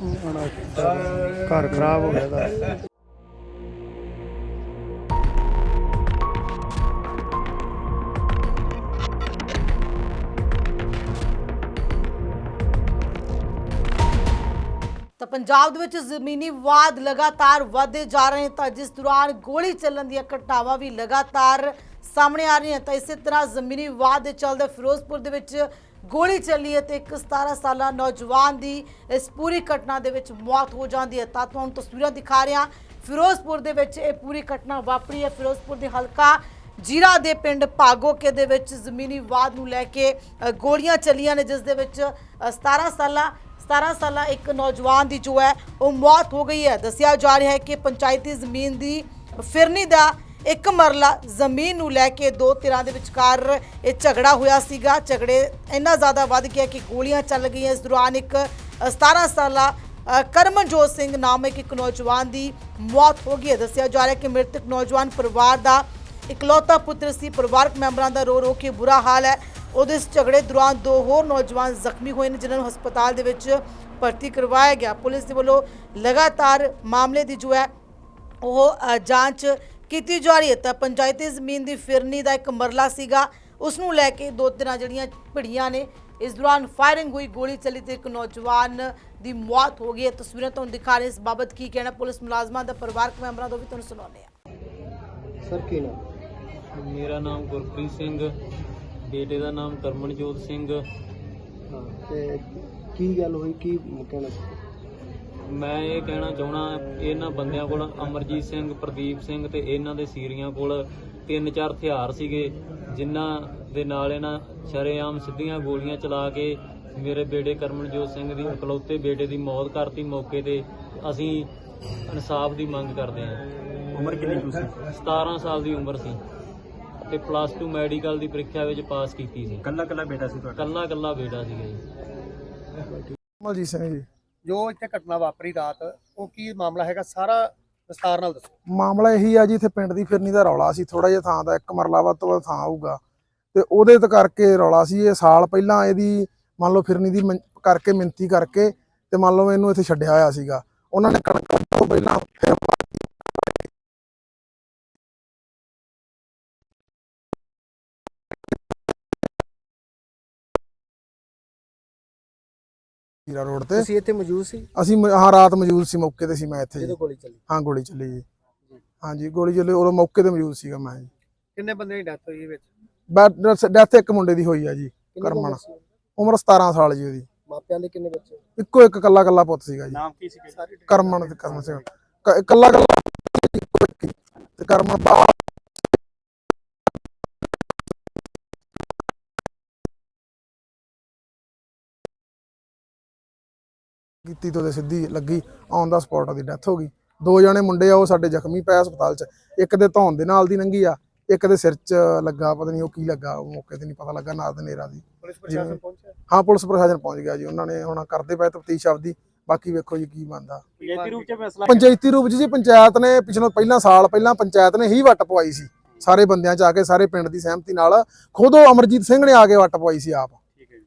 ਘਰ ਖਰਾਬ ਹੋ ਗਿਆ ਦਾ ਤਾਂ ਪੰਜਾਬ ਦੇ ਵਿੱਚ ਜ਼ਮੀਨੀ ਵਾਦ ਲਗਾਤਾਰ ਵਧਦੇ ਜਾ ਰਹੇ ਤਾਂ ਜਿਸ ਦੌਰਾਨ ਗੋਲੀ ਚੱਲਣ ਦੀਆਂ ਘਟਨਾਵਾਂ ਵੀ ਲਗਾਤਾਰ ਸਾਹਮਣੇ ਆ ਰਹੀਆਂ ਤਾਂ ਇਸੇ ਤਰ੍ਹਾਂ ਜ਼ਮੀਨੀ ਵਿਵਾਦ ਦੇ ਚੱਲਦੇ ਫਿਰੋਜ਼ਪੁਰ ਦੇ ਵਿੱਚ ਗੋਲੀ ਚੱਲੀ ਹੈ ਤੇ ਇੱਕ 17 ਸਾਲਾ ਨੌਜਵਾਨ ਦੀ ਇਸ ਪੂਰੀ ਘਟਨਾ ਦੇ ਵਿੱਚ ਮੌਤ ਹੋ ਜਾਂਦੀ ਹੈ। ਤਾਂ ਤੁਹਾਨੂੰ ਤਸਵੀਰਾਂ ਦਿਖਾ ਰਿਹਾ ਫਿਰੋਜ਼ਪੁਰ ਦੇ ਵਿੱਚ ਇਹ ਪੂਰੀ ਘਟਨਾ ਵਾਪਰੀ ਹੈ। ਫਿਰੋਜ਼ਪੁਰ ਦੇ ਹਲਕਾ ਜੀਰਾ ਦੇ ਪਿੰਡ ਭਾਗੋਕੇ ਦੇ ਵਿੱਚ ਜ਼ਮੀਨੀ ਵਿਵਾਦ ਨੂੰ ਲੈ ਕੇ ਗੋਲੀਆਂ ਚੱਲੀਆਂ ਨੇ ਜਿਸ ਦੇ ਵਿੱਚ ਅ, 17 ਸਾਲਾ 17 ਸਾਲਾ ਇੱਕ ਨੌਜਵਾਨ ਦੀ ਜੋ ਹੈ ਉਹ ਮੌਤ ਹੋ ਗਈ ਹੈ। ਦੱਸਿਆ ਜਾ ਰਿਹਾ ਹੈ ਕਿ ਪੰਚਾਇਤੀ ਜ਼ਮੀਨ ਦੀ ਫਿਰਨੀ ਦਾ ਇੱਕ ਮਰਲਾ ਜ਼ਮੀਨ ਨੂੰ ਲੈ ਕੇ ਦੋ ਧਿਰਾਂ ਦੇ ਵਿਚਕਾਰ ਇਹ ਝਗੜਾ ਹੋਇਆ ਸੀਗਾ। ਝਗੜੇ ਇੰਨਾ ਜ਼ਿਆਦਾ ਵੱਧ ਗਿਆ ਕਿ ਗੋਲੀਆਂ ਚੱਲ ਗਈਆਂ। ਇਸ ਦੌਰਾਨ ਇੱਕ ਅ, 17 ਸਾਲਾ ਅ, ਕਰਮਨਜੋਤ ਸਿੰਘ ਨਾਮਕ ਇੱਕ ਨੌਜਵਾਨ ਦੀ ਮੌਤ ਹੋ ਗਈ ਹੈ। ਦੱਸਿਆ ਜਾ ਰਿਹਾ ਕਿ ਮ੍ਰਿਤਕ ਨੌਜਵਾਨ ਪਰਿਵਾਰ ਦਾ ਇਕਲੌਤਾ ਪੁੱਤਰ ਸੀ। ਪਰਿਵਾਰਕ ਮੈਂਬਰਾਂ ਦਾ ਰੋ ਰੋ ਕੇ ਬੁਰਾ ਹਾਲ ਹੈ। ਉਹਦੇ ਇਸ ਝਗੜੇ ਦੌਰਾਨ ਦੋ ਹੋਰ ਨੌਜਵਾਨ ਜ਼ਖਮੀ ਹੋਏ ਨੇ ਜਿਨ੍ਹਾਂ ਨੂੰ ਹਸਪਤਾਲ ਦੇ ਵਿੱਚ ਭਰਤੀ ਕਰਵਾਇਆ ਗਿਆ। ਪੁਲਿਸ ਦੇ ਵੱਲੋਂ ਲਗਾਤਾਰ ਮਾਮਲੇ ਦੀ ਜੋ ਹੈ ਉਹ ਅ, ਜਾਂਚ ਕੀਤੀ ਜਾ ਰਹੀ ਹੈ ਤਾਂ ਪੰਚਾਇਤੀ ਜ਼ਮੀਨ ਦੀ ਫਿਰਨੀ ਦਾ ਇੱਕ ਮਰਲਾ ਸੀਗਾ। ਉਸ ਨੂੰ ਲੈ ਕੇ ਦੋ ਤਿੰਨਾਂ ਜਿਹੜੀਆਂ ਭਿੜੀਆਂ ਨੇ ਇਸ ਦੌਰਾਨ ਫਾਇਰਿੰਗ ਹੋਈ ਗੋਲੀ ਚੱਲੀ ਤੇ ਇੱਕ ਨੌਜਵਾਨ ਦੀ ਮੌਤ ਹੋ ਗਈ ਹੈ। ਤਸਵੀਰਾਂ ਤੁਹਾਨੂੰ ਦਿਖਾ ਰਹੇ ਇਸ ਬਾਬਤ ਕੀ ਕਹਿਣਾ ਪੁਲਿਸ ਮੁਲਾਜ਼ਮਾਂ ਦਾ ਪਰਿਵਾਰਕ ਮੈਂਬਰਾਂ ਤੋਂ ਵੀ ਤੁਹਾਨੂੰ ਸੁਣਾਉਂਦੇ ਆ ਸਰ ਕੀ ਨਾਮ? ਮੇਰਾ ਨਾਮ ਗੁਰਪ੍ਰੀਤ ਸਿੰਘ ਬੇਟੇ ਦਾ ਨਾਮ ਕਰਮਨਜੋਤ ਸਿੰਘ। ਹਾਂ ਤੇ ਕੀ ਗੱਲ ਹੋਈ? ਕੀ ਕਹਿਣਾ ਮੈਂ ਇਹ ਕਹਿਣਾ ਚਾਹਣਾ ਇਹਨਾਂ ਬੰਦਿਆਂ ਕੋਲ ਅਮਰਜੀਤ ਸਿੰਘ ਪ੍ਰਦੀਪ ਸਿੰਘ ਤੇ ਇਹਨਾਂ ਦੇ ਸੀਰੀਆਂ ਕੋਲ ਤਿੰਨ ਚਾਰ ਹਥਿਆਰ ਸੀਗੇ ਜਿਨ੍ਹਾਂ ਦੇ ਨਾਲ ਇਹਨਾਂ ਸ਼ਰੇਆਮ ਸਿੱਧੀਆਂ ਗੋਲੀਆਂ ਚਲਾ ਕੇ ਮੇਰੇ ਬੇਟੇ ਕਰਮਨਜੋਤ ਸਿੰਘ ਦੀ ਇਕਲੌਤੇ ਬੇਟੇ ਦੀ ਮੌਤ ਕਰਤੀ ਮੌਕੇ ਤੇ। ਅਸੀਂ ਇਨਸਾਫ ਦੀ ਮੰਗ ਕਰਦੇ ਹਾਂ। ਉਮਰ ਕਿੰਨੀ ਤੁਸੀਂ 17 ਸਾਲ ਦੀ ਉਮਰ ਸੀ ਤੇ ਪਲੱਸ 2 ਮੈਡੀਕਲ ਦੀ ਪ੍ਰੀਖਿਆ ਵਿੱਚ ਪਾਸ ਕੀਤੀ ਸੀ। ਕੱਲਾ ਕੱਲਾ ਬੇਟਾ ਸੀ ਤੁਹਾਡਾ? ਕੱਲਾ ਕੱਲਾ ਬੇਟਾ ਸੀਗਾ ਜੀ। ਮਲਜੀਤ ਸਿੰਘ ਜੀ। ਜੋ ਇੱਥੇ ਘਟਨਾ ਵਾਪਰੀ ਰਾਤ, ਉਹ ਕੀ ਮਾਮਲਾ ਹੈਗਾ? ਸਾਰਾ ਵਿਸਤਾਰ ਨਾਲ ਦੱਸੋ। ਮਾਮਲਾ ਇਹੀ ਆ ਜੀ, ਇੱਥੇ ਪਿੰਡ ਦੀ ਫਿਰਨੀ ਦਾ ਰੌਲਾ ਸੀ ਥੋੜਾ ਜਿਹਾ ਥਾਂ ਦਾ, ਇੱਕ ਮਰਲਾ ਵੱਧ ਤੋਂ ਵੱਧ ਥਾਂ ਆਊਗਾ। ਤੇ ਉਹਦੇ ਤੇ ਕਰਕੇ ਰੌਲਾ ਸੀ, ਇਹ ਸਾਲ ਪਹਿਲਾਂ ਇਹਦੀ ਮੰਨ ਲਓ ਫਿਰਨੀ ਦੀ ਕਰਕੇ ਮਿੰਤੀ ਕਰਕੇ, ਤੇ ਮੰਨ ਲਓ ਇਹਨੂੰ ਇੱਥੇ ਛੱਡਿਆ ਹੋਇਆ ਸੀਗਾ। ਉਹਨਾਂ ਨੇ ਕਣਕ ਤੋਂ ਪਹਿਲਾਂ ਜੀਰਾ ਰੋਡ ਤੇ। ਤੁਸੀਂ ਇੱਥੇ ਮੌਜੂਦ ਸੀ? ਅਸੀਂ ਮ- ਹਾਂ ਰਾਤ ਮੌਜੂਦ ਸੀ ਮੌਕੇ ਤੇ ਸੀ ਮੈਂ ਇੱਥੇ ਜੀ। ਜਦੋਂ ਗੋਲੀ ਚੱਲੀ? ਹਾਂ ਗੋਲੀ ਚੱਲੀ ਜੀ। ਹਾਂਜੀ ਗੋਲੀ ਚੱਲੀ ਉਦੋਂ ਮੌਕੇ ਤੇ ਮੌਜੂਦ ਸੀਗਾ ਮੈਂ ਜੀ। ਕਿੰਨੇ ਬੰਦੇ ਦੀ ਡੈਥ ਹੋਈ ਇਹ ਵਿੱਚ? ਡੈਥ ਇੱਕ ਮੁੰਡੇ ਦੀ ਹੋਈ ਆ ਜੀ ਕਿੰਨੇ ਕਰਮਨ। ਬੰਦੇ ਸੀ? ਉਮਰ 17 ਸਾਲ ਜੀ ਉਹਦੀ। ਮਾਪਿਆਂ ਦੇ ਕਿੰਨੇ ਬੱਚੇ? ਇੱਕੋ ਇੱਕ ਕੱਲਾ ਕੱਲਾ ਪੁੱਤ ਸੀਗਾ ਜੀ। ਨਾਮ ਕੀ ਸੀ ਸਾਰੇ ਕਰਮਨ ਤੇ ਕਰਮ ਸਿੰਘ। ਕ- ਕੱਲਾ ਕੱਲਾ ਇੱਕੋ ਇੱਕ ਹੀ। ਤੇ ਕਰਮਨ ਬਾ ਕੀਤੀ ਤੋਂ ਉਹਦੇ ਸਿੱਧੀ ਲੱਗੀ ਔਨ ਦਾ ਸਪੌਟ ਉਹਦੀ ਡੈਥ ਹੋ ਗਈ। ਦੋ ਜਣੇ ਮੁੰਡੇ ਆ ਉਹ ਸਾਡੇ ਜ਼ਖਮੀ ਪਏ ਹਸਪਤਾਲ 'ਚ। ਇੱਕ ਦੇ ਧੌਣ ਦੇ ਨਾਲ ਦੀ ਲੰਗੀ ਆ ਇੱਕ ਦੇ ਸਿਰ 'ਚ ਲੱਗਾ ਪਤਾ ਨਹੀਂ ਉਹ ਕੀ ਲੱਗਾ ਉਹ ਮੌਕੇ ਤੇ ਨਹੀਂ ਪਤਾ ਲੱਗਾ ਨਾ ਤੇ ਨੇਰਾ ਦੀ। ਪੁਲਿਸ ਪ੍ਰਸ਼ਾਸਨ ਪਹੁੰਚਿਆ? ਹਾਂ ਪੁਲਿਸ ਪ੍ਰਸ਼ਾਸਨ ਪਹੁੰਚ ਗਿਆ ਜੀ ਉਹਨਾਂ ਨੇ ਹੁਣ ਕਰਦੇ ਪਏ ਤਫਤੀਸ਼ ਆਪਦੀ ਬਾਕੀ ਵੇਖੋ ਜੀ ਕੀ ਬਣਦਾ। ਪੰਚਾਇਤੀ ਰੂਪ ਚ ਫੈਸਲਾ ਪੰਚਾਇਤੀ ਰੂਪ 'ਚ ਜੀ ਪੰਚਾਇਤ ਨੇ ਪਿਛਲੇ ਪਹਿਲਾਂ ਸਾਲ ਪਹਿਲਾਂ ਪੰਚਾਇਤ ਨੇ ਹੀ ਵੱਟ ਪਵਾਈ ਸੀ। ਸਾਰੇ ਬੰਦਿਆਂ 'ਚ ਆ ਕੇ ਸਾਰੇ ਪਿੰਡ ਦੀ ਸਹਿਮਤੀ ਨਾਲ ਖੁਦ ਉਹ ਅਮਰਜੀਤ ਸਿੰਘ ਨੇ ਆ ਕੇ ਵੱਟ ਪਵਾਈ ਸੀ ਆਪ। ਠੀਕ ਹੈ ਜੀ।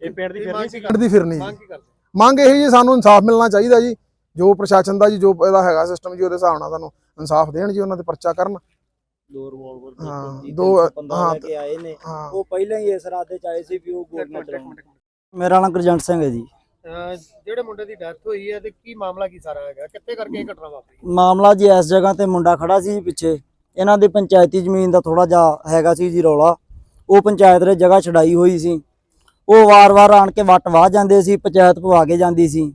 ਇਹ ਪਿੰਡ ਦੀ ਫਿਰਨੀ ਸੀ ਪਿੰਡ ਦੀ ਫਿਰਨੀ ਮੰਗ ਜੀ ਕੀ ਕਰਦੇ? ਮੰਗ ਇਹ ਜੀ ਸਾਨੂੰ ਇਨਸਾਫ ਮਿਲਣਾ ਚਾਹੀਦਾ ਜੀ। ਜੋ ਪ੍ਰਸ਼ਾਸਨ ਦਾ ਜੀ ਜੋ ਇਹਦਾ ਹੈਗਾ ਸਿਸਟਮ ਜੀ ਉਹਦੇ ਹਿਸਾਬ ਨਾਲ ਸਾਨੂੰ ਇਨਸਾਫ ਦੇਣ ਜੀ ਉਹਨਾਂ ਤੇ ਪਰਚਾ ਕਰਨ। ਦੋ ਰਿਵਾਲਵਰ ਹਾਂ, ਦੋ ਦੋ- ਬੰਦਾ ਹਾਂ, ਲੈ ਕੇ ਆਏ ਨੇ। ਹਾਂ। ਉਹ ਪਹਿਲਾਂ ਹੀ ਇਸ ਰਾਤ ਦੇ ਚ ਆਏ ਸੀ ਵੀ ਉਹ ਇੱਕ ਗੋਲੀਆਂ ਮਿੰਟ ਇੱਕ ਚਲਾਉਣ। ਮਿੰਟ ਇੱਕ ਮਿੰਟ। ਮੇਰਾ ਨਾਮ ਗੁਰਜੰਟ ਸਿੰਘ ਹੈ ਜੀ। ਜਿਹੜੇ ਮੁੰਡੇ ਦੀ ਡੈਥ ਹੋਈ ਹੈ ਤੇ ਕੀ ਮਾਮਲਾ ਕੀ ਸਾਰਾ ਹੈਗਾ? ਕਿੱਥੇ ਕਰਕੇ ਇਹ ਘਟਨਾ ਵਾਪਰੀ? ਮਾਮਲਾ ਜੀ ਇਸ ਜਗ੍ਹਾ ਤੇ ਮੁੰਡਾ ਖੜਾ ਸੀ ਜੀ ਪਿੱਛੇ। ਇਹਨਾਂ ਦੀ ਪੰਚਾਇਤੀ ਜ਼ਮੀਨ ਦਾ ਥੋੜਾ ਜਿਹਾ ਹੈਗਾ ਸੀ ਜੀ ਰੌਲਾ। ਉਹ ਪੰਚਾਇਤ ਨੇ ਜਗ੍ਹਾ ਛਡਾਈ ਹੋਈ ਸੀ। ਉਹ ਵਾਰ-ਵਾਰ ਆਣ ਕੇ ਵੱਟ ਵਾਹ ਜਾਂਦੇ ਸੀ, ਪੰਚਾਇਤ ਪਵਾ ਕੇ ਜਾਂਦੀ ਸੀ।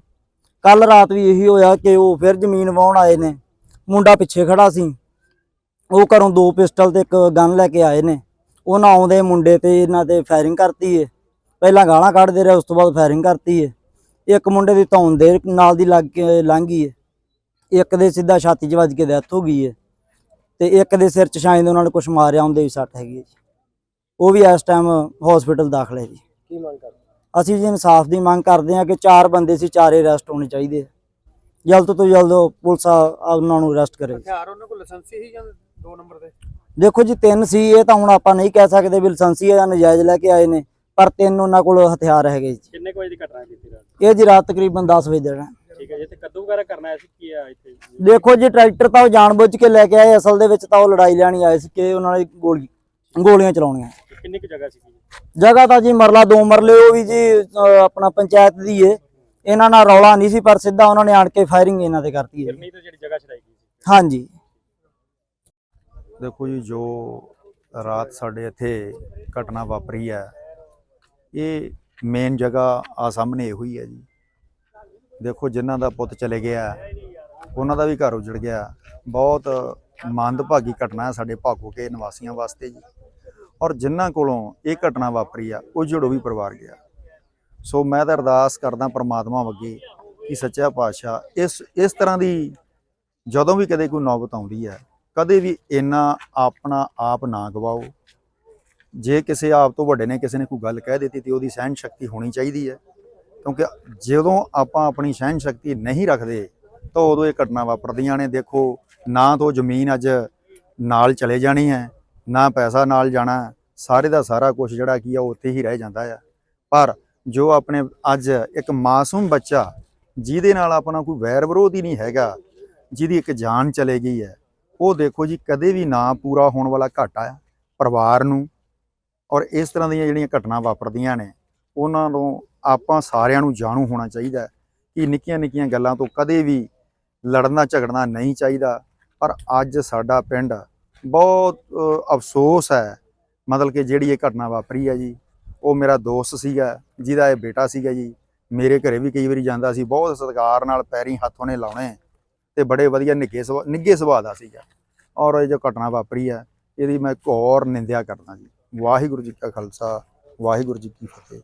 ਕੱਲ ਰਾਤ ਵੀ ਇਹੀ ਹੋਇਆ ਕਿ ਉਹ ਫਿਰ ਜ਼ਮੀਨ ਵਾਹੁਣ ਆਏ ਨੇ। ਮੁੰਡਾ ਪਿੱਛੇ ਖੜਾ ਸੀ। ਉਹ ਘਰੋਂ ਦੋ ਪਿਸਟਲ ਤੇ ਇੱਕ ਗਨ ਲੈ ਕੇ ਆਏ ਨੇ। ਉਹਨਾਂ ਆਉਂਦੇ ਮੁੰਡੇ ਤੇ ਇਹਨਾਂ ਤੇ ਫਾਇਰਿੰਗ ਕਰਤੀ ਏ। ਪਹਿਲਾਂ ਗਾਲਾਂ ਕੱਢਦੇ ਰਹੇ, ਉਸ ਤੋਂ ਬਾਅਦ ਫਾਇਰਿੰਗ ਕਰਤੀ ਏ। ਇੱਕ ਮੁੰਡੇ ਦੀ ਧੌਣ ਦੇ ਨਾਲ ਦੀ ਲੱਗ ਕੇ ਲੰਘ ਗਈ ਏ। ਇੱਕ ਦੇ ਸਿੱਧਾ ਛਾਤੀ 'ਚ ਵੱਜ ਕੇ ਡੈਥ ਹੋ ਗਈ ਏ। ਤੇ ਇੱਕ ਦੇ ਸਿਰ 'ਚ ਸ਼ਾਇਦ ਉਹਨਾਂ ਨੇ ਕੁਝ ਮਾਰਿਆ, ਉਹਦੇ ਵੀ ਸੱਟ ਹੈਗੀ ਹੈ ਜੀ। ਉਹ ਵੀ ਇਸ ਟਾਈਮ ਹਸਪੀਟਲ ਦਾਖਲ ਹੈ ਜੀ। ਕੀ ਮੰਗ ਕਰਦੇ ਅਸੀਂ ਜੀ ਇਨਸਾਫ ਦੀ ਮੰਗ ਕਰਦੇ ਹਾਂ ਕਿ ਚਾਰ ਬੰਦੇ ਸੀ ਚਾਰੇ ਅਰੈਸਟ ਹੋਣੇ ਚਾਹੀਦੇ ਆ। ਜਲਦ ਤੋਂ ਜਲਦ ਪੁਲਿਸ ਆ- ਆ ਉਹਨਾਂ ਨੂੰ ਅਰੈਸਟ ਕਰੇ। ਹਥਿਆਰ ਉਹਨਾਂ ਕੋਲ ਲਾਇਸੈਂਸੀ ਹੀ ਜਾਂ ਦੋ ਨੰਬਰ ਦੇ? ਦੇਖੋ ਜੀ ਤਿੰਨ ਸੀ ਇਹ ਤਾਂ ਹੁਣ ਆਪਾਂ ਨਹੀਂ ਕਹਿ ਸਕਦੇ ਵੀ ਲਾਇਸੈਂਸੀ ਜਾਂ ਨਜਾਇਜ਼ ਲੈ ਕੇ ਆਏ ਨੇ ਪਰ ਤਿੰਨ ਉਹਨਾਂ ਕੋਲ ਹਥਿਆਰ ਹੈਗੇ ਜੀ। ਕਿੰਨੇ ਕੁ ਵਜੇ ਦੀ ਘਟਨਾ ਕੀਤੀ ਰਾਤ? ਇਹ ਜੀ ਰਾਤ ਤਕਰੀਬਨ 10 ਵਜੇ ਦਾ ਠੀਕ ਆਏ ਇੱਥੇ ਕੱਦੂ ਵਗੈਰਾ ਕਰਨਾ ਆਇਆ ਸੀ ਕੀ ਆ ਇੱਥੇ? ਦੇਖੋ ਜੀ ਟਰੈਕਟਰ ਤਾਂ ਉਹ ਜਾਣਬੁੱਝ ਕੇ ਲੈ ਕੇ ਆਏ ਅਸਲ ਦੇ ਵਿੱਚ ਤਾਂ ਉਹ ਲੜਾਈ ਲੈਣੀ ਆਏ ਸੀ ਕਿ ਉਹਨਾਂ ਨੇ ਗੋਲੀ ਗੋਲੀਆਂ ਚਲਾਉਣੀਆਂ। ਕਿੰਨੀ ਕੁ ਜਗ੍ਹਾ ਸੀਗੀ ਜਗ੍ਹਾ ਤਾਂ ਜੀ ਮਰਲਾ ਦੋ ਮਰਲੇ ਉਹ ਵੀ ਜੀ ਆਪਣਾ ਪੰਚਾਇਤ ਦੀ ਏ। ਇਹਨਾਂ ਨਾਲ ਰੌਲਾ ਨਹੀਂ ਸੀ ਪਰ ਸਿੱਧਾ ਉਹਨਾਂ ਨੇ ਆਣ ਕੇ ਫਾਇਰਿੰਗ ਇਹਨਾਂ ਤੇ ਕਰਤੀ ਹੈ ਜੀ। ਫਿਰਨੀ ਤੇ ਜਿਹੜੀ ਜਗ੍ਹਾ ਛਡਾਈ ਗਈ ਸੀ। ਹਾਂਜੀ। ਦੇਖੋ ਜੀ ਜੋ ਰਾਤ ਸਾਡੇ ਇੱਥੇ ਘਟਨਾ ਵਾਪਰੀ ਹੈ ਇਹ ਮੇਨ ਜਗ੍ਹਾ ਆ ਸਾਹਮਣੇ ਇਹੋ ਹੀ ਹੈ ਜੀ। ਦੇਖੋ ਜਿਨ੍ਹਾਂ ਦਾ ਪੁੱਤ ਚਲੇ ਗਿਆ ਉਹਨਾਂ ਦਾ ਵੀ ਘਰ ਉਜੜ ਗਿਆ। ਬਹੁਤ ਮੰਦਭਾਗੀ ਘਟਨਾ ਹੈ ਸਾਡੇ ਭਾਗੋਕੇ ਨਿਵਾਸੀਆਂ ਵਾਸਤੇ ਜੀ। ਔਰ ਜਿਨ੍ਹਾਂ ਕੋਲੋਂ ਇਹ ਘਟਨਾ ਵਾਪਰੀ ਆ, ਉਹ ਜੜੋ ਵੀ ਪਰਿਵਾਰ ਗਿਆ। ਸੋ ਮੈਂ ਤਾਂ ਅਰਦਾਸ ਕਰਦਾ ਪ੍ਰਮਾਤਮਾ ਅੱਗੇ ਕਿ ਸੱਚਾ ਪਾਤਸ਼ਾਹ ਇਸ ਇਸ ਤਰ੍ਹਾਂ ਦੀ ਜਦੋਂ ਵੀ ਕਦੇ ਕੋਈ ਨੌਬਤ ਆਉਂਦੀ ਹੈ ਕਦੇ ਵੀ ਇੰਨਾ ਆਪਣਾ ਆਪ ਨਾ ਗਵਾਓ। ਜੇ ਕਿਸੇ ਆਪ ਤੋਂ ਵੱਡੇ ਨੇ, ਕਿਸੇ ਨੇ ਕੋਈ ਗੱਲ ਕਹਿ ਦਿੱਤੀ, ਤੇ ਉਹਦੀ ਸਹਿਣ ਸ਼ਕਤੀ ਹੋਣੀ ਚਾਹੀਦੀ ਹੈ ਕਿਉਂਕਿ ਜਦੋਂ ਆਪਾਂ ਆਪਣੀ ਸਹਿਣ ਸ਼ਕਤੀ ਨਹੀਂ ਰੱਖਦੇ, ਤਾਂ ਉਦੋਂ ਇਹ ਘਟਨਾ ਵਾਪਰਦੀਆਂ ਨੇ। ਦੇਖੋ, ਨਾ ਤਾਂ ਉਹ ਜ਼ਮੀਨ ਅੱਜ ਨਾਲ ਚਲੇ ਜਾਣੀ ਹੈ ਨਾ ਪੈਸਾ ਨਾਲ ਜਾਣਾ, ਸਾਰੇ ਦਾ ਸਾਰਾ ਕੁਝ ਜਿਹੜਾ ਕੀ ਆ ਉਹ ਉੱਥੇ ਹੀ ਰਹਿ ਜਾਂਦਾ ਆ। ਪਰ ਜੋ ਆਪਣੇ ਅੱਜ ਇੱਕ ਮਾਸੂਮ ਬੱਚਾ, ਜਿਹਦੇ ਨਾਲ ਆਪਣਾ ਕੋਈ ਵੈਰ ਵਿਰੋਧ ਹੀ ਨਹੀਂ ਹੈਗਾ, ਜਿਹਦੀ ਇੱਕ ਜਾਨ ਚਲੇ ਗਈ ਹੈ, ਉਹ ਦੇਖੋ ਜੀ ਕਦੇ ਵੀ ਨਾ ਪੂਰਾ ਹੋਣ ਵਾਲਾ ਘਾਟਾ ਆ ਪਰਿਵਾਰ ਨੂੰ। ਔਰ ਇਸ ਤਰ੍ਹਾਂ ਦੀਆਂ ਜਿਹੜੀਆਂ ਘਟਨਾ ਵਾਪਰਦੀਆਂ ਨੇ, ਉਹਨਾਂ ਨੂੰ ਆਪਾਂ ਸਾਰਿਆਂ ਨੂੰ ਜਾਣੂ ਹੋਣਾ ਚਾਹੀਦਾ ਕਿ ਨਿੱਕੀਆਂ ਨਿੱਕੀਆਂ ਗੱਲਾਂ ਤੋਂ ਕਦੇ ਵੀ ਲੜਨਾ ਝਗੜਨਾ ਨਹੀਂ ਚਾਹੀਦਾ। ਪਰ ਅੱਜ ਸਾਡਾ ਪਿੰਡ ਬਹੁਤ ਅਫਸੋਸ ਹੈ। ਮਤਲਬ ਕਿ ਜਿਹੜੀ ਇਹ ਘਟਨਾ ਵਾਪਰੀ ਹੈ ਜੀ, ਉਹ ਮੇਰਾ ਦੋਸਤ ਸੀਗਾ, ਜਿਹਦਾ ਇਹ ਬੇਟਾ ਸੀਗਾ ਜੀ। ਮੇਰੇ ਘਰੇ ਵੀ ਕਈ ਵਾਰੀ ਜਾਂਦਾ ਸੀ, ਬਹੁਤ ਸਤਿਕਾਰ ਨਾਲ ਪੈਰੀ ਹੱਥੋਂ ਉਹਨੇ ਲਾਉਣੇ ਤੇ ਬੜੇ ਵਧੀਆ ਨਿੱਘੇ ਸੁਭਾਅ ਨਿੱਘੇ ਸੁਭਾਅ ਦਾ ਸੀਗਾ। ਔਰ ਇਹ ਜੋ ਘਟਨਾ ਵਾਪਰੀ ਹੈ, ਇਹਦੀ ਮੈਂ ਘੋਰ ਨਿੰਦਿਆ ਕਰਦਾ ਜੀ। ਵਾਹਿਗੁਰੂ ਜੀ ਕਾ ਖਾਲਸਾ, ਵਾਹਿਗੁਰੂ ਜੀ ਕੀ ਫਤਿਹ।